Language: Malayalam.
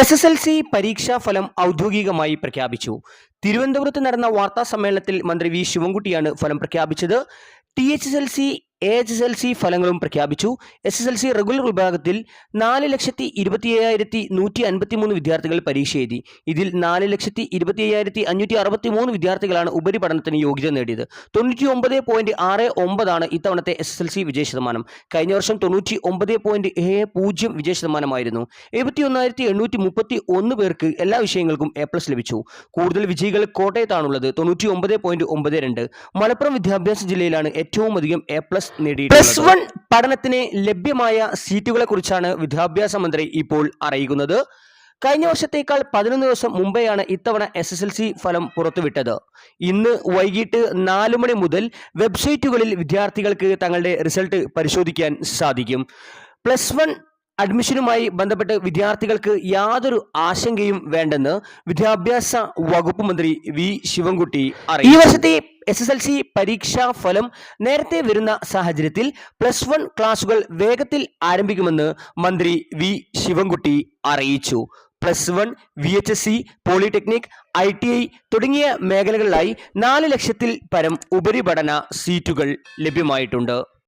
എസ് എസ് എൽ സി പരീക്ഷാ ഫലം ഔദ്യോഗികമായി പ്രഖ്യാപിച്ചു. തിരുവനന്തപുരത്ത് നടന്ന വാർത്താ സമ്മേളനത്തിൽ മന്ത്രി വി ശിവൻകുട്ടിയാണ് ഫലം പ്രഖ്യാപിച്ചത്. T H S L C A H S L C ഫലങ്ങളും പ്രഖ്യാപിച്ചു. S S L C regular വിഭാഗത്തിൽ നാല് ലക്ഷത്തി ഇരുപത്തി അയ്യായിരത്തി നൂറ്റി അൻപത്തി മൂന്ന് വിദ്യാർത്ഥികൾ പരീക്ഷ എഴുതി. ഇതിൽ നാല് ലക്ഷത്തി ഇരുപത്തി അയ്യായിരത്തി അഞ്ഞൂറ്റി അറുപത്തി മൂന്ന് വിദ്യാർത്ഥികളാണ് ഉപരിപഠനത്തിന് യോഗ്യത നേടിയത്. തൊണ്ണൂറ്റി ഒമ്പത് പോയിന്റ് ആറ് ഒമ്പതാണ് ഇത്തവണത്തെ എസ് എസ് എൽ സി വിജയ ശതമാനം. കഴിഞ്ഞ വർഷം തൊണ്ണൂറ്റി ഒമ്പത് പോയിന്റ് ഏഴ് പൂജ്യം വിജയ ശതമാനമായിരുന്നു. എഴുപത്തി ഒന്നായിരത്തി എണ്ണൂറ്റി മുപ്പത്തി ഒന്ന് പേർക്ക് എല്ലാ വിഷയങ്ങൾക്കും എ പ്ലസ് ലഭിച്ചു. കൂടുതൽ വിജയികൾ കോട്ടയത്താണുള്ളത്. തൊണ്ണൂറ്റി ഒമ്പത് പോയിന്റ് ഒമ്പത് രണ്ട്. മലപ്പുറം വിദ്യാഭ്യാസ ജില്ലയിലാണ് ഏറ്റവും അധികം എ പ്ലസ് പ്ലസ് വൺ പഠനത്തിന് ലഭ്യമായ സീറ്റുകളെ കുറിച്ചാണ് വിദ്യാഭ്യാസ മന്ത്രി ഇപ്പോൾ അറിയിക്കുന്നത്. കഴിഞ്ഞ വർഷത്തേക്കാൾ പതിനൊന്ന് ദിവസം മുമ്പെയാണ് ഇത്തവണ എസ് എസ് എൽ സി ഫലം പുറത്തുവിട്ടത്. ഇന്ന് വൈകിട്ട് നാല് മണി മുതൽ വെബ്സൈറ്റുകളിൽ വിദ്യാർത്ഥികൾക്ക് തങ്ങളുടെ റിസൾട്ട് പരിശോധിക്കാൻ സാധിക്കും. പ്ലസ് വൺ അഡ്മിഷനുമായി ബന്ധപ്പെട്ട് വിദ്യാർത്ഥികൾക്ക് യാതൊരു ആശങ്കയും വേണ്ടെന്ന് വിദ്യാഭ്യാസ വകുപ്പ് മന്ത്രി വി ശിവൻകുട്ടി അറിയിച്ചു. ഈ വർഷത്തെ എസ് എസ് എൽ സി പരീക്ഷാ ഫലം നേരത്തെ വരുന്ന സാഹചര്യത്തിൽ പ്ലസ് വൺ ക്ലാസുകൾ വേഗത്തിൽ ആരംഭിക്കുമെന്ന് മന്ത്രി വി ശിവൻകുട്ടി അറിയിച്ചു. Plus one V H S C polytechnic I T I തുടങ്ങിയ മേഖലകളിലായി നാല് ലക്ഷത്തിൽ പരം ഉപരിപഠന സീറ്റുകൾ ലഭ്യമായിട്ടുണ്ട്.